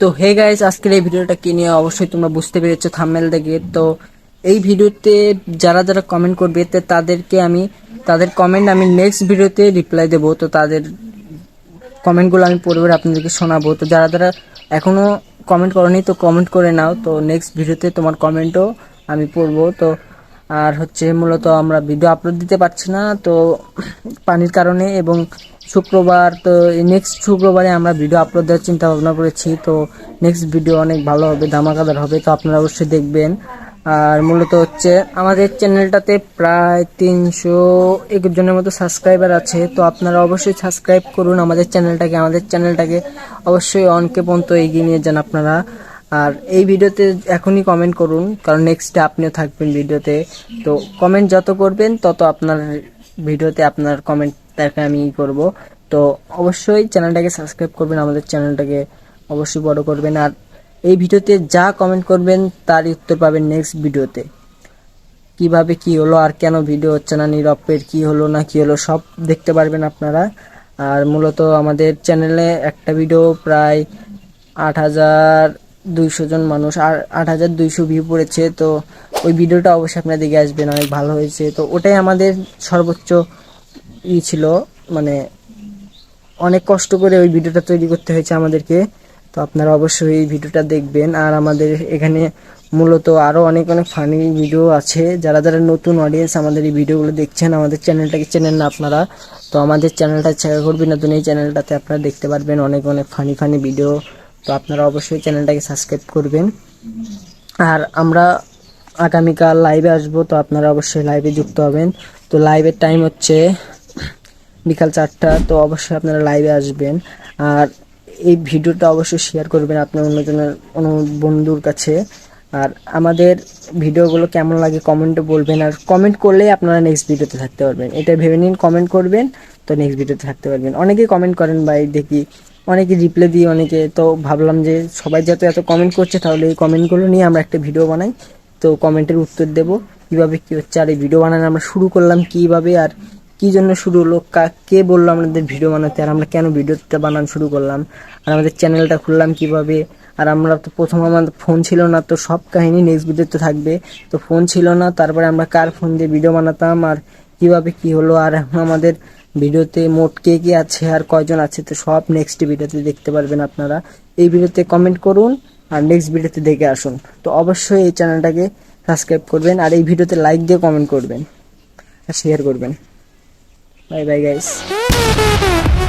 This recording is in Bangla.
তো হে গাইস আজকের এই ভিডিওটা কি নিয়ে? অবশ্যই তোমরা বুঝতে পেরেছ থাম্বনেল দেখে তো এই ভিডিওতে যারা যারা কমেন্ট করবে, তো তাদেরকে আমি, তাদের কমেন্ট আমি নেক্সট ভিডিওতে রিপ্লাই দেবো। তো তাদের কমেন্টগুলো আমি পড়বে আপনাদেরকে শোনাবো। তো যারা যারা এখনও কমেন্ট করনি, তো কমেন্ট করে নাও। তো নেক্সট ভিডিওতে তোমার কমেন্টও আমি পড়ব। তো আর হচ্ছে মূলত আমরা ভিডিও আপলোড দিতে পারছি না। তো পানির কারণে এবং শুক্রবার, তো নেক্সট শুক্রবারে আমরা ভিডিও আপলোড দেওয়ার চিন্তা ভাবনা করেছি, তো নেক্সট ভিডিও অনেক ভালো হবে, ধামাকাদার হবে, তো আপনারা অবশ্যই দেখবেন। আর মূলত হচ্ছে, আমাদের চ্যানেলটাতে প্রায় তিনশো একুশ জনের মতো সাবস্ক্রাইবার আছে, তো আপনারা অবশ্যই সাবস্ক্রাইব করুন আমাদের চ্যানেলটাকে আমাদের চ্যানেলটাকে অবশ্যই অনকে পর্যন্ত এগিয়ে নিয়ে যান আপনারা। আর এই ভিডিওতে এখনই কমেন্ট করুন, কারণ নেক্সটে আপনিও থাকবেন ভিডিওতে তো কমেন্ট যত করবেন, তত আপনার ভিডিওতে আপনার কমেন্ট তাকে আমি ই করব। তো অবশ্যই চ্যানেলটাকে সাবস্ক্রাইব করবেন, আমাদের চ্যানেলটাকে অবশ্যই বড় করবেন। আর এই ভিডিওতে যা কমেন্ট করবেন তার উত্তর পাবেন নেক্সট ভিডিওতে। কীভাবে কি হলো, আর কেন ভিডিও হচ্ছে না নিরপের কি হলো, না কি হলো, সব দেখতে পারবেন আপনারা। আর মূলত আমাদের চ্যানেলে একটা ভিডিও প্রায় আট হাজার দুইশো জন মানুষ, আর আট হাজার দুইশো ভিউ পড়েছে। তো ওই ভিডিওটা অবশ্যই আপনারা দেখে আসবেন অনেক ভালো হয়েছে। তো ওটাই আমাদের সর্বোচ্চ ই ছিল মানে অনেক কষ্ট করে ওই ভিডিওটা তৈরি করতে হয়েছে আমাদেরকে। তো আপনারা অবশ্যই এই ভিডিওটা দেখবেন। আর আমাদের এখানে মূলত আরও অনেক অনেক ফানি ভিডিও আছে। যারা যারা নতুন অডিয়েন্স আমাদের এই ভিডিওগুলো দেখছেন, আমাদের চ্যানেলটাকে চেনেন না আপনারা। তো আমাদের চ্যানেলটা চেক করবেন নতুন এই চ্যানেলটাতে আপনারা দেখতে পারবেন অনেক অনেক ফানি ফানি ভিডিও তো আপনারা অবশ্যই চ্যানেলটাকে সাবস্ক্রাইব করবেন। আর আমরা আগামীকাল লাইভে আসব, তো আপনারা অবশ্যই লাইভে যুক্ত হবেন। তো লাইভের টাইম হচ্ছে বিকাল চারটা, তো অবশ্যই আপনারা লাইভে আসবেন। আর এই ভিডিওটা অবশ্যই শেয়ার করবেন আপনার অন্যজনের, অন্য বন্ধুর কাছে। আর আমাদের ভিডিওগুলো কেমন লাগে কমেন্টে বলবেন। আর কমেন্ট করলেই আপনারা নেক্সট ভিডিওতে থাকতে পারবেন। এটা ভেবে নিন কমেন্ট করবেন, তো নেক্সট ভিডিওতে থাকতে পারবেন। অনেকেই কমেন্ট করেন, ভাই, দেখি। অনেকে রিপ্লাই দিই, অনেকে, তো ভাবলাম যে সবাই যত এত কমেন্ট করছে, তাহলে এই কমেন্টগুলো নিয়ে আমরা একটা ভিডিও বানাই। তো কমেন্টের উত্তর দেবো, কীভাবে কী হচ্ছে, আর এই ভিডিও বানানো আমরা শুরু করলাম কীভাবে, আর কি জন্য শুরু হলো, কা- বলল আমাদের ভিডিও বানাতে, আর আমরা কেন ভিডিওটা বানানো শুরু করলাম, আর আমাদের চ্যানেলটা খুললাম কীভাবে, আর আমরা তো প্রথম আমাদের ফোন ছিল না, তো সব কাহিনী নেক্সট ভিডিওতে থাকবে, তো ফোন ছিল না, তারপরে আমরা কার ফোন দিয়ে ভিডিও বানাতাম, আর কীভাবে কি হলো, আর এখন আমাদের ভিডিওতে মোট কে কে আছে, আর কয়জন আছে, তো সব নেক্সট ভিডিওতে দেখতে পারবেন আপনারা। এই ভিডিওতে কমেন্ট করুন, আর নেক্সট ভিডিওতে দেখে আসুন। তো অবশ্যই এই চ্যানেলটাকে সাবস্ক্রাইব করবেন, আর এই ভিডিওতে লাইক দিয়ে কমেন্ট করবেন, আর শেয়ার করবেন। Bye bye guys.